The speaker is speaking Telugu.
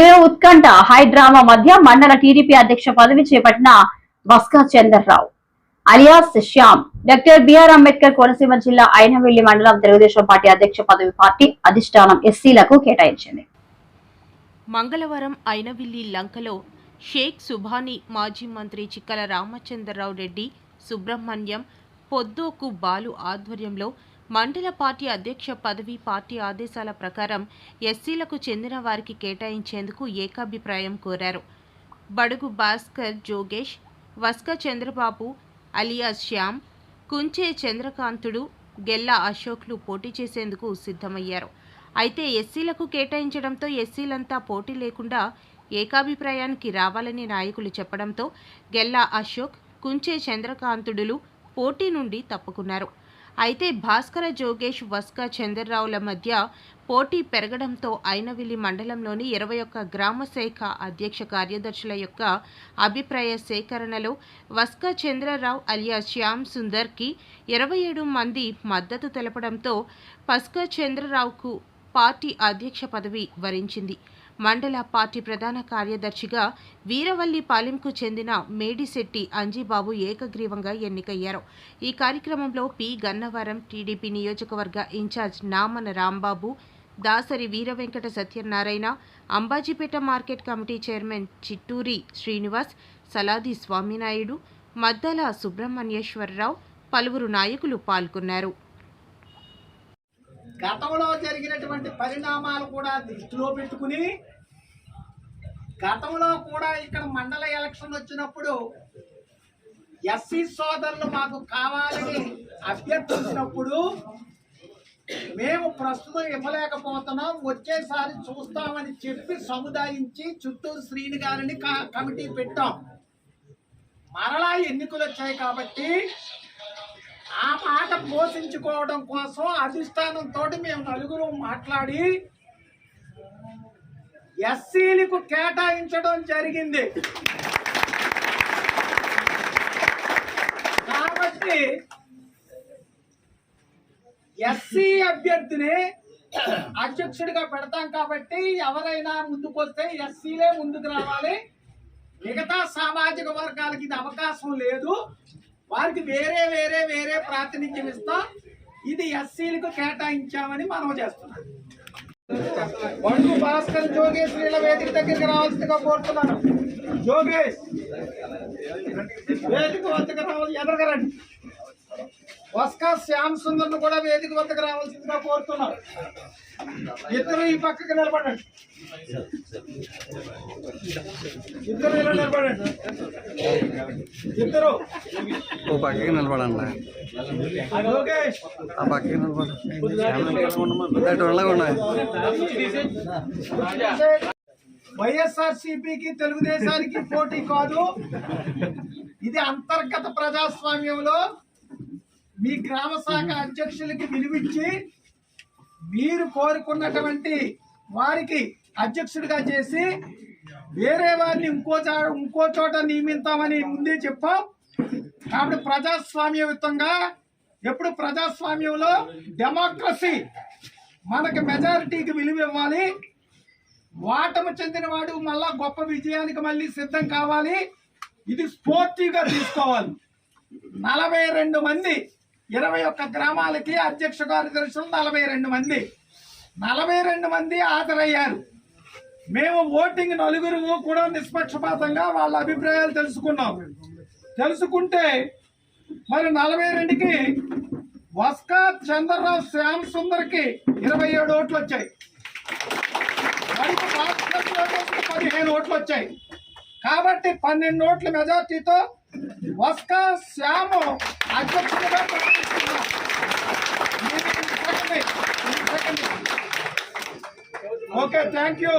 ఎన్నికలలో ఉత్కంఠ హై డ్రామా మధ్య మండల టీడీపీ అధ్యక్ష పదవి చేపట్టిన Baska Chandrarao alias Shyam doctor B R Ambedkar Konaseema జిల్లా అయినవెల్లి మండలం తెలుగుదేశం పార్టీ అధ్యక్ష పదవి పార్టీ అధిష్టానం ఎస్సీలకు కేటాయించింది. మంగళవారం అయినవిల్లి లంకలో షేక్ సుభాని మాజీ మంత్రి చిక్కల రామచంద్రరావు రెడ్డి సుబ్రహ్మణ్యం పొద్దోకు బాలు ఆధ్వర్యంలో మండల పార్టీ అధ్యక్ష పదవి పార్టీ ఆదేశాల ప్రకారం ఎస్సీలకు చెందిన వారికి కేటాయించేందుకు ఏకాభిప్రాయం కోరారు. బడుగు భాస్కర్ జోగేష్ వస్క చంద్రబాబు అలియాస్ శ్యామ్ కుంచే చంద్రకాంతుడు గెల్లా అశోక్లు పోటీ చేసేందుకు సిద్ధమయ్యారు. అయితే ఎస్సీలకు కేటాయించడంతో ఎస్సీలంతా పోటీ లేకుండా ఏకాభిప్రాయానికి రావాలని నాయకులు చెప్పడంతో గెల్లా అశోక్ కుంచే చంద్రకాంతుడులు పోటీ నుండి తప్పుకున్నారు. అయితే భాస్కర జోగేష్ వస్కా చంద్రరావుల మధ్య పోటీ పెరగడంతో ఐనవిల్లి మండలంలోని ఇరవై ఒక్క గ్రామ శాఖ అధ్యక్ష కార్యదర్శుల యొక్క అభిప్రాయ సేకరణలో వస్కా చంద్రరావు అలియా శ్యామ్ సుందర్కి ఇరవై ఏడు మంది మద్దతు తెలపడంతో పస్కా చంద్రరావుకు పార్టీ అధ్యక్ష పదవి వరించింది. మండల పార్టీ ప్రధాన కార్యదర్శిగా వీరవల్లి పాలెంకు చెందిన మేడిశెట్టి అంజీబాబు ఏకగ్రీవంగా ఎన్నికయ్యారు. ఈ కార్యక్రమంలో పి. గన్నవరం టీడీపీ నియోజకవర్గ incharge Namana Rambabu Dasari Veeravenkata Satyanarayana Ambajipeta market committee chairman Chitturi Srinivas Saladi Swaminaidu Maddala Subrahmanyeswararao పలువురు నాయకులు పాల్గొన్నారు. గతంలో జరిగినటువంటి పరిణామాలు కూడా దృష్టిలో పెట్టుకుని గతంలో కూడా ఇక్కడ మండల ఎలక్షన్ వచ్చినప్పుడు ఎస్సీ సోదరులు మాకు కావాలని అభ్యర్థించినప్పుడు మేము ప్రస్తుతం ఇవ్వలేకపోతున్నాం వచ్చేసారి చూస్తామని చెప్పి సముదాయించి చుట్టూరు శ్రీని గారిని క- కమిటీ పెట్టాం. మరలా ఎన్నికలు వచ్చాయి కాబట్టి ఆ మాట పోషించుకోవడం కోసం అధిష్టానంతో మేము నలుగురు మాట్లాడి ఎస్సీలకు కేటాయించడం జరిగింది. కాబట్టి ఎస్సీ అభ్యర్థిని అధ్యక్షుడిగా పెడతాం కాబట్టి ఎవరైనా ముందుకొస్తే ఎస్సీలే ముందుకు రావాలి. మిగతా సామాజిక వర్గాలకి ఇది అవకాశం లేదు. వారికి వేరే వేరే వేరే ప్రాతినిధ్యం ఇస్తాం. ఇది ఎస్సీలకు కేటాయించామని మనం చేస్తున్నాం వండు భాస్కర్ జోగేష్ వీళ్ళ వేదిక దగ్గరికి రావాల్సిందిగా కోరుతున్నాను. జోగేష్ వేదిక వద్దకు రావాలి. ఎదరగరండి. వస్కా శ్యామ్ సుందర్ను కూడా వేదిక వద్దకు రావాల్సిందిగా కోరుతున్నాం. ఇద్దరు ఈ పక్కకి నిలబడండి. ఇద్దరు ఇలా నిలబడండి. ఇద్దరు. ఓ పక్కకి నిలబడండి. ఆ పక్కకి నిలబడి అటు ఉండకుండా వైఎస్ఆర్ సిపికి తెలుగుదేశానికి పోటీ కాదు. ఇది అంతర్గత ప్రజాస్వామ్యంలో మీ గ్రామ శాఖ అధ్యక్షులకి విలువిచ్చి మీరు కోరుకున్నటువంటి వారికి అధ్యక్షుడిగా చేసి వేరే వారిని ఇంకో ఇంకో చోట నియమిస్తామని ముందే చెప్పాం. కాబట్టి ప్రజాస్వామ్యయుతంగా ఎప్పుడు ప్రజాస్వామ్యంలో డెమోక్రసీ మనకి మెజారిటీకి విలువ ఇవ్వాలి. వాటము చెందినవాడు మళ్ళా గొప్ప విజయానికి మళ్ళీ సిద్ధం కావాలి. ఇది స్పోర్టివ్గా తీసుకోవాలి. నలభై రెండు మంది ఇరవై ఒక్క గ్రామాలకి అధ్యక్ష కార్యదర్శులు నలభై రెండు మంది. నలభై రెండు మంది హాజరయ్యారు. మేము ఓటింగ్ నలుగురు కూడా నిష్పక్షపాతంగా వాళ్ళ అభిప్రాయాలు తెలుసుకున్నాం. తెలుసుకుంటే మరి నలభై రెండుకి వస్కా చంద్రరావు శ్యామ్ సుందర్కి ఇరవై ఏడు ఓట్లు వచ్చాయి. పదిహేను ఓట్లు వచ్చాయి. కాబట్టి పన్నెండు ఓట్ల మెజార్టీతో వస్కా శ్యాము అధ్యక్షుడిగా ప్రకటిస్తున్నాం. మీరు ఈ సెకండ్, ఈ సెకండ్. Okay thank you